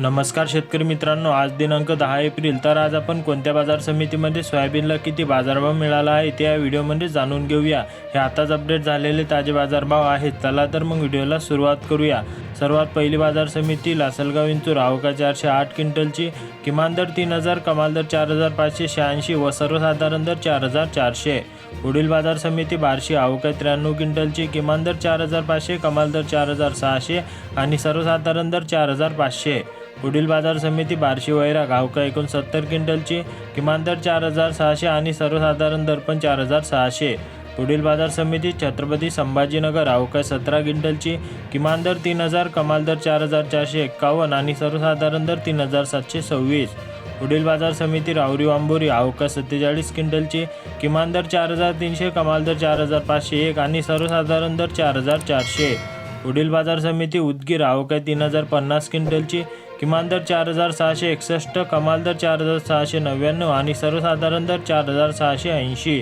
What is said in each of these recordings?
नमस्कार शेतकरी मित्रांनो आज दिनांक दहा एप्रिल. तर आज आपण कोणत्या बाजार समितीमध्ये सोयाबीनला किती बाजारभाव मिळाला आहे ते या व्हिडिओमध्ये जाणून घेऊया. हे आताच अपडेट झालेले ताजे बाजारभाव आहेत. चला तर मग व्हिडिओला सुरुवात करूया. सर्वात पहिली बाजार समिती लासलगाव इंचूर. आवका चारशे आठ क्विंटलची. किमान दर तीन हजार कमाल दर चार हजार पाचशे शहाऐंशी व सर्वसाधारण दर चार हजार चारशे. पुढील बाजार समिती बार्शी आवका त्र्याण्णव क्विंटलची. किमान दर चार हजार पाचशे कमाल दर चार हजार सहाशे आणि सर्वसाधारण दर चार हजार पाचशे. पुढील बाजार समिती बार्शी वैरा गावका एकोणसत्तर क्विंटलची किमान दर चार हजार सहाशे आणि सर्वसाधारण दर पण चार हजार सहाशे. पुढील बाजार समिती छत्रपती संभाजीनगर अवका सतरा क्विंटलची किमान दर तीन हजार कमाल दर चार हजार चारशे एक्कावन्न आणि सर्वसाधारण दर तीन हजार सातशे सव्वीस. पुढील बाजार समिती रावरी वांबोरी अवका सत्तेचाळीस क्विंटलची किमान दर चार हजार तीनशे कमाल दर चार हजार पाचशे एक आणि सर्वसाधारण दर चार हजार चारशे. पुढील बाजार समिती उदगीर आवकाय तीन हजार पन्नास क्विंटलची किमान दर चार हजार सहाशे एकसष्ट कमाल दर चार हजार सहाशे नव्याण्णव आणि सर्वसाधारण दर चार हजार सहाशे ऐंशी.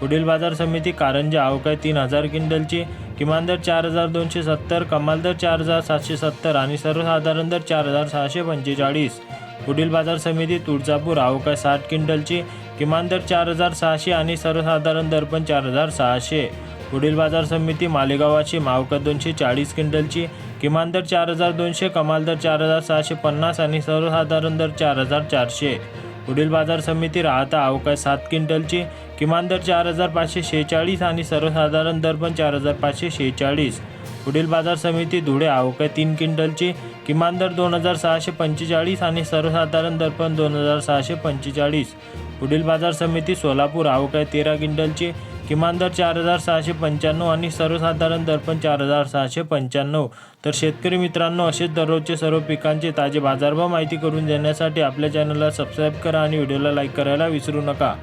पुढील बाजार समिती कारंजा अवकाय तीन हजार क्विंटलची किमान दर चार हजार दोनशे सत्तर कमाल दर चार हजार सातशे सत्तर आणि सर्वसाधारण दर चार हजार सहाशे पंचेचाळीस. पुढील बाजार समिती तुळजापूर अवकाय साठ क्विंटलची किमान दर चार हजार सहाशे आणि सर्वसाधारण दर पण चार हजार सहाशे. पुढील बाजार समिती मालेगावाची मावका दोनशे चाळीस क्विंटलची किमान दर चार हजार दोनशे कमाल दर चार हजार सहाशे पन्नास आणि सर्वसाधारण दर चार हजार चारशे. पुढील बाजार समिती राहता अवकाश सात क्विंटलची किमान दर चार हजार पाचशे शेहेचाळीस आणि सर्वसाधारण दर पण चार हजार पाचशे शेहेचाळीस. पुढील बाजार समिती धुळे अवकाय तीन क्विंटलची किमान दर दोन हजार सहाशे पंचेचाळीस आणि सर्वसाधारण दर पण दोन हजार सहाशे पंचेचाळीस. पुढील बाजार समिती सोलापूर अवकाय तेरा क्विंटलची किमान दर चार हजार सहाशे पंच्याण्णव आणि सर्वसाधारण दर पण चार हजार सहाशे पंच्याण्णव. तर शेतकरी मित्रांनो असेच दररोजचे सर्व पिकांचे ताजे बाजारभाव माहिती करून देण्यासाठी आपल्या चॅनलला सबस्क्राईब करा आणि व्हिडिओला लाईक करायला विसरू नका.